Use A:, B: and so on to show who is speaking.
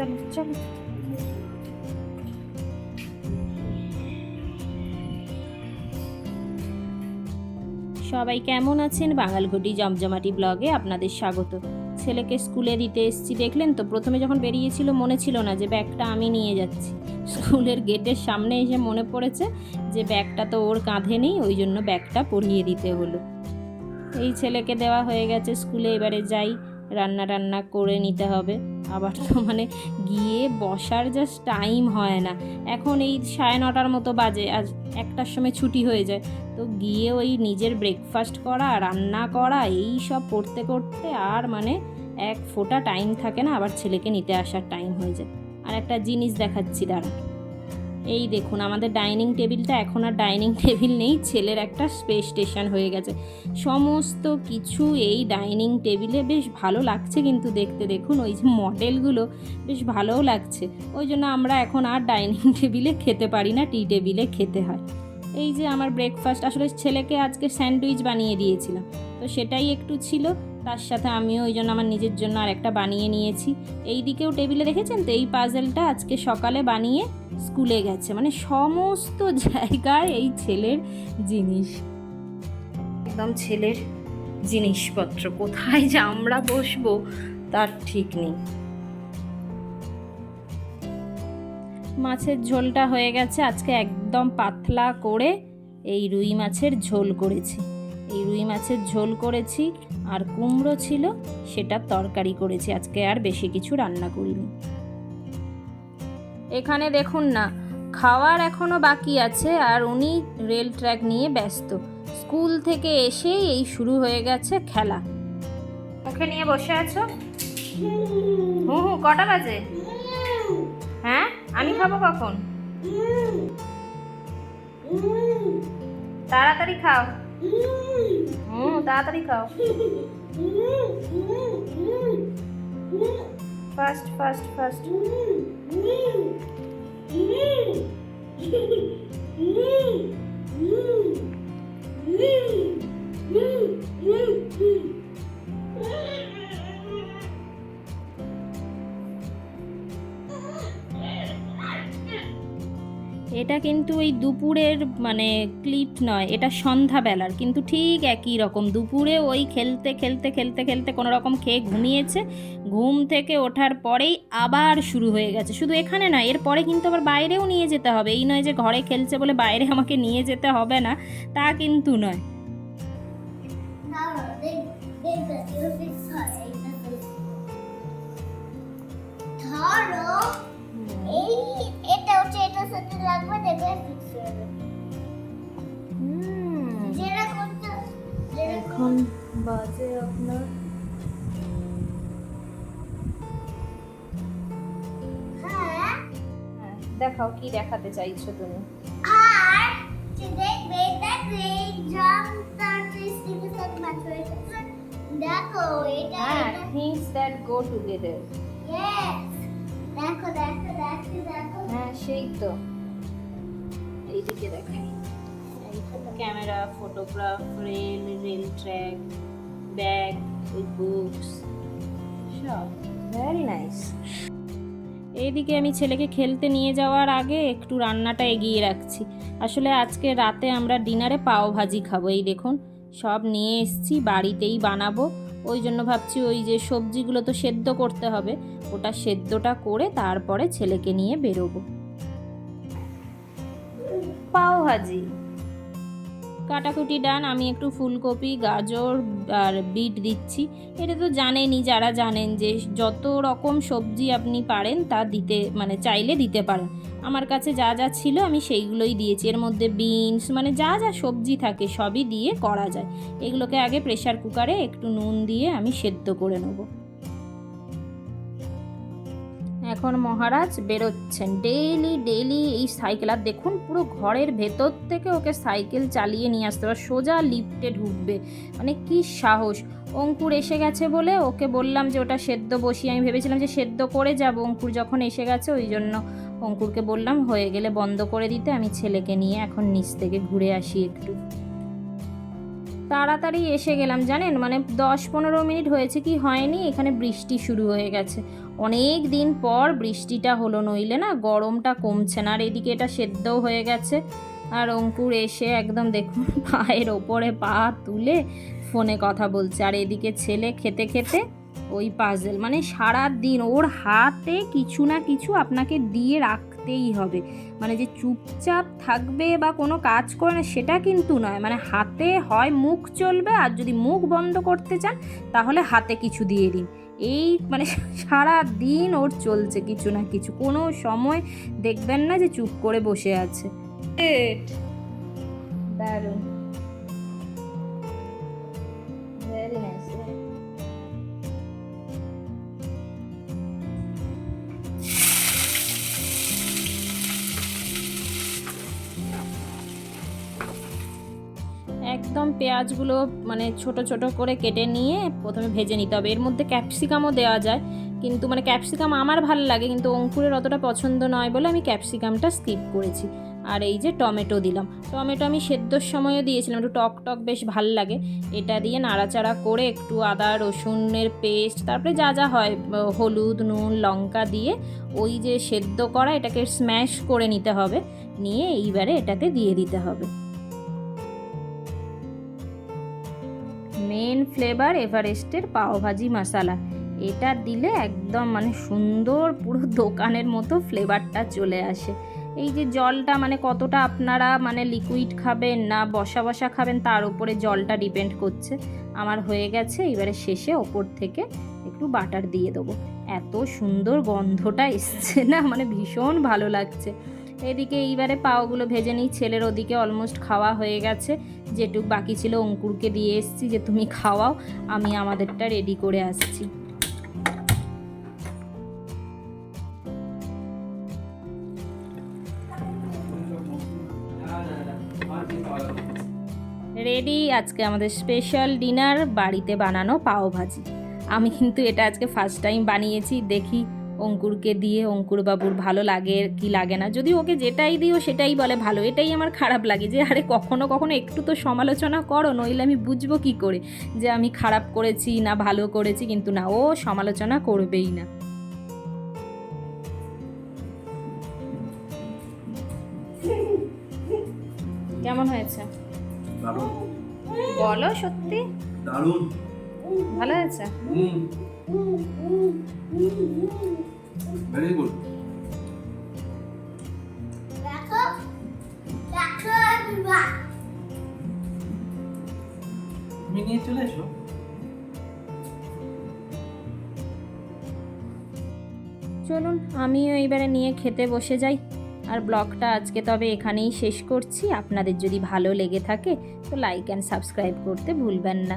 A: চলো চলো। সবাই কেমন আছেন? বাঙালঘটি জমজমাটি ব্লগে আপনাদের স্বাগত। ছেলেকে স্কুলে দিতে এসেছি, দেখলেন তো? প্রথমে যখন বেরিয়েছিল, মনে ছিল না যে ব্যাগটা আমি নিয়ে যাচ্ছি। স্কুলের গেটের সামনে এসে মনে পড়েছে যে ব্যাগটা তো ওর কাঁধে নেই, ওই জন্য ব্যাগটা পরিয়ে দিতে হলো। এই ছেলেকে দেওয়া হয়ে গেছে স্কুলে, এবারে যাই। রান্না টান্না করে নিতে হবে। আবার তো মানে গিয়ে বসার জাস্ট টাইম হয় না। এখন এই সাড়ে নটার মতো বাজে, আজ একটার সময় ছুটি হয়ে যায়। তো গিয়ে ওই নিজের ব্রেকফাস্ট করা, রান্না করা, এই সব করতে করতে আর মানে এক ফোটা টাইম থাকে না, আবার ছেলেকে নিতে আসার টাইম হয়ে যায়। আর একটা জিনিস দেখাচ্ছি দাঁড়া এই দেখুন, আমাদের ডাইনিং টেবিলটা এখন আর ডাইনিং টেবিল নেই, ছেলের একটা স্পেস স্টেশন হয়ে গেছে। সমস্ত কিছু এই ডাইনিং টেবিলে বেশ ভালো লাগছে কিন্তু দেখতে দেখুন, ওই যে মডেলগুলো বেশ ভালোও লাগছে। ওই জন্য আমরা এখন আর ডাইনিং টেবিলে খেতে পারি না, টি টেবিলে খেতে হয়। এই যে আমার ব্রেকফাস্ট আসলে ছেলেকে আজকে স্যান্ডউইচ বানিয়ে দিয়েছিলাম। তো সেটাই একটু ছিল। তার সাথে আমিও ওই জন্য আমার নিজের জন্য আর একটা বানিয়ে নিয়েছি। এই দিকেও টেবিলে দেখেছেন তো? এই পাজেলটা আজকে সকালে বানিয়ে স্কুলে গেছে। মানে সমস্ত জায়গায় এই ছেলের জিনিস। একদম ছেলের জিনিসপত্র। কোথায় যে আমরা বসবো তার ঠিক নেই। মাছের ঝোলটা হয়ে গেছে। আজকে একদম পাতলা করে এই রুই মাছের ঝোল করেছি। এই রুই মাছের ঝোল করেছি আর কুমড়ো ছিল, সেটা তরকারি করেছি। আজকে আর বেশি কিছু রান্না করিনি। এখানে দেখুন না, খাওয়ার এখনও বাকি আছে আর উনি রেল ট্র্যাক নিয়ে ব্যস্ত। স্কুল থেকে এসেই এই শুরু হয়ে গেছে খেলা। ওকে নিয়ে বসে আছো? হুম হু, কটা বাজে? হ্যাঁ আমি খাব কখন? তাড়াতাড়ি খাও। হুম তাড়াতাড়ি খাও ফার্স্ট ফার্স্ট ফার্স্ট এটা কিন্তু ওই দুপুরের মানে ক্লিপ নয় এটা সন্ধ্যাবেলার কিন্তু ঠিক একই রকম দুপুরে ওই খেলতে খেলতে খেলতে খেলতে কোনো রকম খেয়ে ঘুমিয়েছে ঘুম থেকে ওঠার পরেই আবার শুরু হয়ে গেছে শুধু এখানে নয় এরপরে কিন্তু আবার বাইরেও নিয়ে যেতে হবে এই নয় যে ঘরে খেলছে বলে বাইরে আমাকে নিয়ে যেতে হবে না তা কিন্তু নয় বাজে আপনার?
B: হ্যাঁ।
A: হ্যাঁ, দেখাও কি দেখাতে চাইছো তুমি?
B: দেখো এটা
A: থিংস দ্যাট গো টুগেদার
B: দেখো দেখো দেখো
A: হ্যাঁ সেই তো। এইদিকে দেখাই camera photograph rail rail track bag books সব। ভেরি নাইস এইদিকে আমি ছেলেকে খেলতে নিয়ে যাওয়ার আগে একটু রান্নাটা এগিয়ে রাখছি। আসলে আজকে রাতে আমরা ডিনারে পাও ভাজি খাব এই দেখুন। সব নিয়ে এসছি বাড়িতেই বানাবো। ওই জন্য ভাবছি ওই যে সবজিগুলো তো সেদ্ধ করতে হবে ওটা সেদ্ধটা করে তারপরে ছেলেকে নিয়ে বেরোবো। পাও ভাজি। কাটাকুটি ডান, আমি একটু ফুলকপি, গাজর আর বিট দিচ্ছি। এটা তো জানেনই, যারা জানেন যে যত রকম সবজি আপনি পারেন তা দিতে মানে চাইলে দিতে পারেন। আমার কাছে যা যা ছিল আমি সেইগুলোই দিয়েছি। এর মধ্যে বিনস মানে যা যা সবজি থাকে সবই দিয়ে করা যায়। এগুলোকে আগে প্রেশার কুকারে একটু নুন দিয়ে আমি সেদ্ধ করে নেব। এখন মহারাজ বেরোচ্ছেন। ডেইলি ডেইলি এই সাইকেল, আর দেখুন পুরো ঘরের ভেতর থেকে ওকে সাইকেল চালিয়ে নিয়ে আসতে হবে। সোজা লিফটে ঢুকবে। মানে কি সাহস। অঙ্কুর এসে গেছে বলে ওকে বললাম যে, ওটা সেদ্ধ বসিয়ে আমি ভেবেছিলাম যে সেদ্ধ করে যাব। অঙ্কুর যখন এসে গেছে, ওই জন্য অঙ্কুরকে বললাম, হয়ে গেলে বন্ধ করে দিতে, আমি ছেলেকে নিয়ে এখন নিচ থেকে ঘুরে আসি একটু। তাড়াতাড়ি এসে গেলাম, জানেন? মানে দশ পনেরো মিনিট হয়েছে কি হয়নি, এখানে বৃষ্টি শুরু হয়ে গেছে। অনেক দিন পর বৃষ্টিটা হলো, নইলে না গরমটা কমছে না। আর এদিকে এটা সেদ্ধও হয়ে গেছে। আর অঙ্কুর এসে একদম দেখুন, পায়ের ওপরে পা তুলে ফোনে কথা বলছে। আর এদিকে ছেলে খেতে খেতে ওই পাজেল মানে সারা দিন ওর হাতে কিছু না কিছু আপনাকে দিয়ে রাখতেই হবে। মানে যে চুপচাপ থাকবে বা কোনো কাজ করে না, সেটা কিন্তু নয়। মানে হাতে হয় মুখ চলবে, আর যদি মুখ বন্ধ করতে চান, তাহলে হাতে কিছু দিয়ে দিন। এই মানে সারা দিন ওর চলছে কিছু না কিছু। কোনো সময় দেখবেন না যে চুপ করে বসে আছে। দারুণ। একদম পেঁয়াজগুলো মানে ছোট ছোট করে কেটে নিয়ে প্রথমে ভেজে নিতে হবে। এর মধ্যে ক্যাপসিকামও দেওয়া যায়। কিন্তু মানে ক্যাপসিকাম আমার ভালো লাগে, কিন্তু অঙ্কুরের অতটা পছন্দ নয় বলে আমি ক্যাপসিকামটা স্কিপ করেছি। আর এই যে টমেটো দিলাম। টমেটো আমি সেদ্ধর সময়ও দিয়েছিলাম, একটু টক টক বেশ ভালো লাগে। এটা দিয়ে নাড়াচাড়া করে একটু আদা, রসুনের পেস্ট, তারপরে যা যা হয় হলুদ, নুন, লঙ্কা দিয়ে ওই যে সেদ্ধ করা এটাকে স্ম্যাশ করে নিতে হবে। নিয়ে এইবারে এটাতে দিয়ে দিতে হবে। মেন ফ্লেভার এভারেস্টের পাওভাজি মশালা এটা দিলে একদম মানে সুন্দর পুরো দোকানের মতো ফ্লেভারটা চলে আসে। এই যে জলটা মানে কতটা আপনারা মানে লিকুইড খাবেন না বসা বসা খাবেন, তার উপরে জলটা ডিপেন্ড করছে। আমার হয়ে গেছে, এবারে শেষে ওপর থেকে একটু বাটার দিয়ে দেবো। এত সুন্দর গন্ধটা এসছে না মানে ভীষণ ভালো লাগছে। এদিকে এইবারে পাওগুলো ভেজে নিই। ছেলের ওদিকে অলমোস্ট খাওয়া হয়ে গেছে। যেটুক বাকি ছিল অঙ্কুরকে দিয়ে এসছি যে, তুমি খাওয়াও, আমি আমাদেরটা রেডি করে আসছি। রেডি আজকে আমাদের স্পেশাল ডিনার বাড়িতে বানানো পাও ভাজি আমি কিন্তু এটা আজকে ফার্স্ট টাইম বানিয়েছি, দেখি অঙ্কুরকে দিয়ে অঙ্কুর বাবুর ভালো লাগে কি লাগে না? যদি ওকে যেটাই দিও সেটাই বলে ভালো। এটাই আমার খারাপ লাগে যে আরে কখনো কখনো একটু তো সমালোচনা করো নইলে আমি বুঝব কি করে যে আমি খারাপ করেছি না ভালো করেছি কিন্তু না ও সমালোচনা করবেই না। কেমন হয়েছে? বলো সত্যি।
C: দারুণ।
A: ভালো হয়েছে?
C: হুম। ভেরি গুড তুমি নিয়ে চলে এসো।
A: চলুন আমিও এইবারে নিয়ে খেতে বসে যাই। আর ব্লগটা আজকে তবে এখানেই শেষ করছি। আপনাদের যদি ভালো লেগে থাকে তো লাইক অ্যান্ড সাবস্ক্রাইব করতে ভুলবেন না।